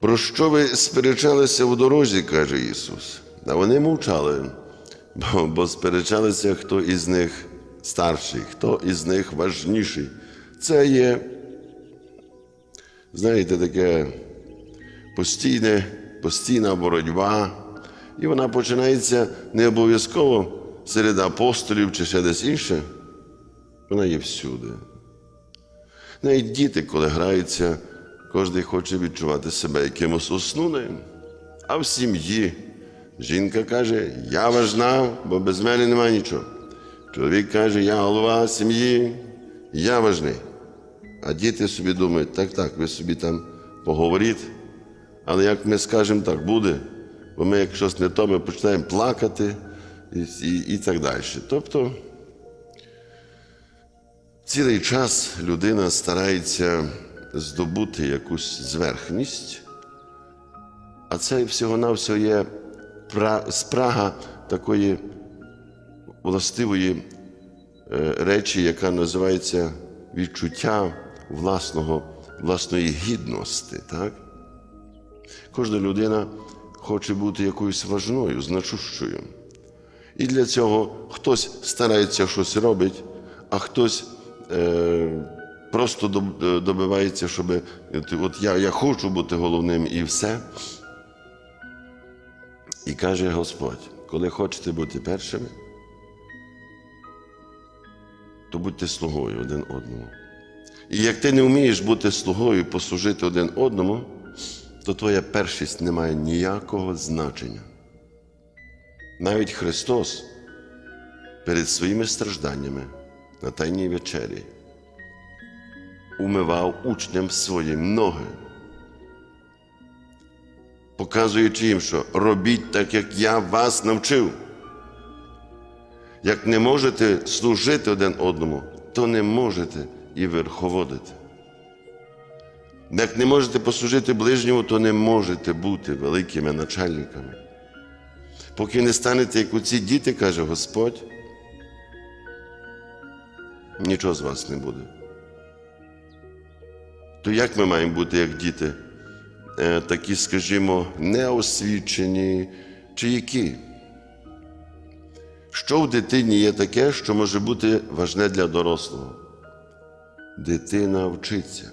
Про що ви сперечалися у дорозі, каже Ісус. А вони мовчали, бо, бо сперечалися, хто із них старший, хто із них важніший. Це є, знаєте, таке постійне, постійна боротьба, і вона починається не обов'язково серед апостолів чи ще десь інше. Вона є всюди. Навіть діти, коли граються, кожен хоче відчувати себе якимось основним. А в сім'ї жінка каже, я важна, бо без мене немає нічого. Чоловік каже, я голова сім'ї, я важний. А діти собі думають, так, так, ви собі там поговоріть, але як ми скажемо, так буде, бо ми, як щось не то, ми починаємо плакати і, і, і так далі. Тобто цілий час людина старається здобути якусь зверхність, а це всього-навсього є спрага такої властивої е, речі, яка називається відчуття власного, власної гідності. Так? Кожна людина хоче бути якоюсь важною, значущою. І для цього хтось старається щось робить, а хтось е, просто е, добивається, щоб от, от я, я хочу бути головним і все. І каже Господь, коли хочете бути першими, то будьте слугою один одному. І як ти не вмієш бути слугою, послужити один одному, то твоя першість не має ніякого значення. Навіть Христос перед своїми стражданнями на Тайній вечері умивав учням своїм ноги, показуючи їм, що робіть так, як я вас навчив. Як не можете служити один одному, то не можете і верховодити. Як не можете послужити ближньому, то не можете бути великими начальниками. Поки не станете, як у ці діти, каже Господь, нічого з вас не буде. То як ми маємо бути, як діти, Е, такі, скажімо, неосвічені чи які? Що в дитині є таке, що може бути важне для дорослого? Дитина вчиться.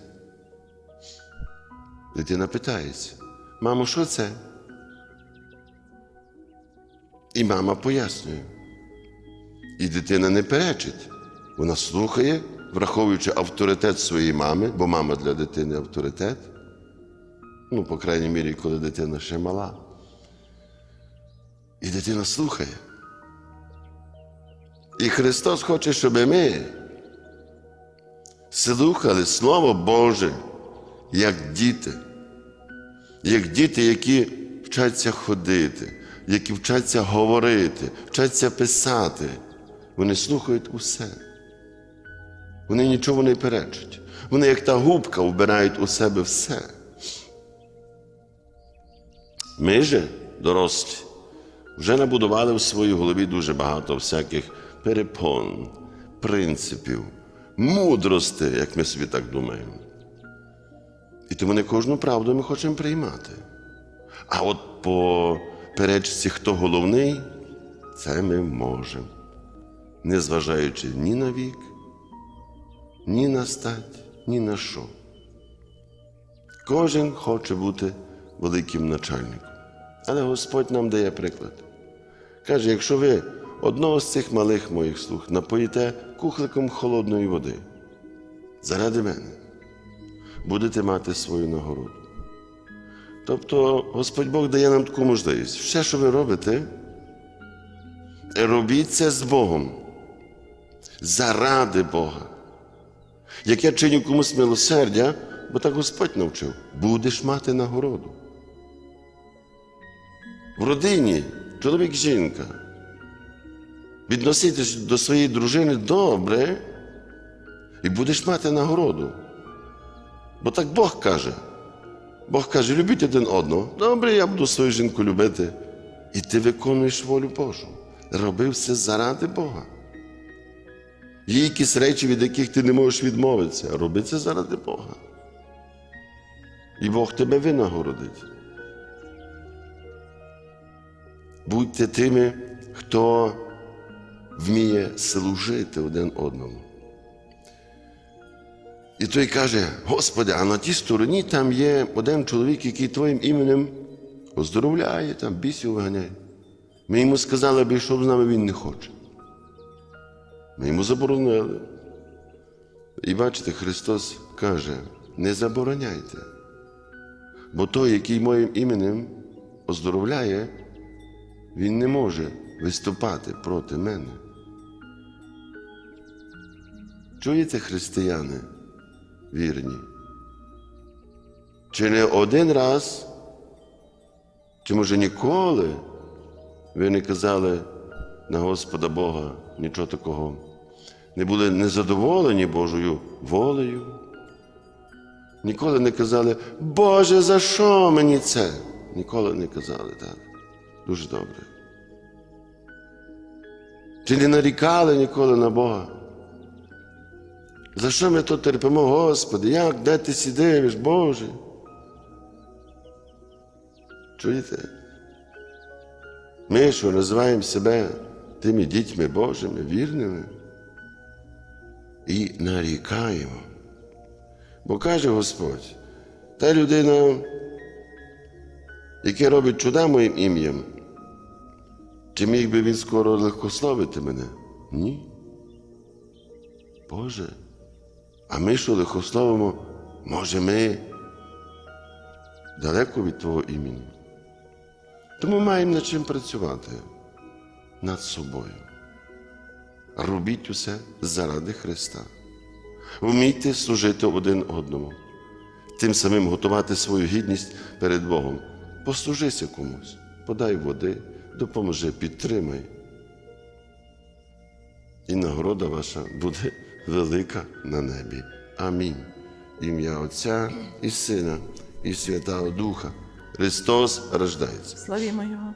Дитина питається, мамо, що це? І мама пояснює. І дитина не перечить. Вона слухає, враховуючи авторитет своєї мами, бо мама для дитини авторитет. Ну, по крайній мірі, коли дитина ще мала. І дитина слухає. І Христос хоче, щоб ми слухали Слово Боже, як діти, як діти, які вчаться ходити, які вчаться говорити, вчаться писати. Вони слухають усе. Вони нічого не перечать. Вони, як та губка, вбирають у себе все. Ми же, дорослі, вже набудували в своїй голові дуже багато всяких перепон, принципів, мудрості, як ми собі так думаємо. І тому не кожну правду ми хочемо приймати. А от по перечці, хто головний, це ми можемо, не зважаючи ні на вік, ні на стать, ні на що. Кожен хоче бути великим начальником. Але Господь нам дає приклад. Каже, якщо ви одного з цих малих моїх слуг напоїте кухликом холодної води, заради мене будете мати свою нагороду. Тобто Господь Бог дає нам таку можливість. Все, що ви робите, робіть це з Богом. Заради Бога. Як я чиню комусь милосердя, бо так Господь навчив, будеш мати нагороду. В родині чоловік жінка. Відноситись до своєї дружини добре і будеш мати нагороду. Бо так Бог каже. Бог каже, любіть один одного. Добре, я буду свою жінку любити. І ти виконуєш волю Божу. Роби все заради Бога. Є якісь речі, від яких ти не можеш відмовитися. Роби це заради Бога. І Бог тебе винагородить. Будьте тими, хто вміє служити один одному. І той каже: Господи, а на тій стороні там є один чоловік, який твоїм іменем оздоровляє, там бісів виганяє. Ми йому сказали, аби йшов з нами, він не хоче. Ми йому заборонили. І бачите, Христос каже: не забороняйте. Бо той, який моїм іменем оздоровляє, він не може виступати проти мене. Чуєте, християни вірні? Чи не один раз, чи може ніколи ви не казали на Господа Бога нічого такого, не були незадоволені Божою волею? Ніколи не казали, Боже, за що мені це? Ніколи не казали так. Дуже добре. Чи не нарікали ніколи на Бога? За що ми тут терпимо, Господи? Як, де ти сидиш, Боже? Чуєте? Ми, що називаємо себе тими дітьми Божими, вірними, і нарікаємо. Бо каже Господь, та людина, яка робить чуда моїм ім'ям, чи міг би він скоро легкословити мене? Ні. Боже. А ми що лихословимо, може, ми далеко від Твого імені. Тому маємо над чим працювати над собою. Робіть усе заради Христа. Вмійте служити один одному, тим самим готувати свою гідність перед Богом. Послужися комусь, подай води, допоможи, підтримай. І нагорода ваша буде велика на небі. Амінь. Ім'я Отця і Сина, і Святого Духа. Христос рождається. Славімо Його.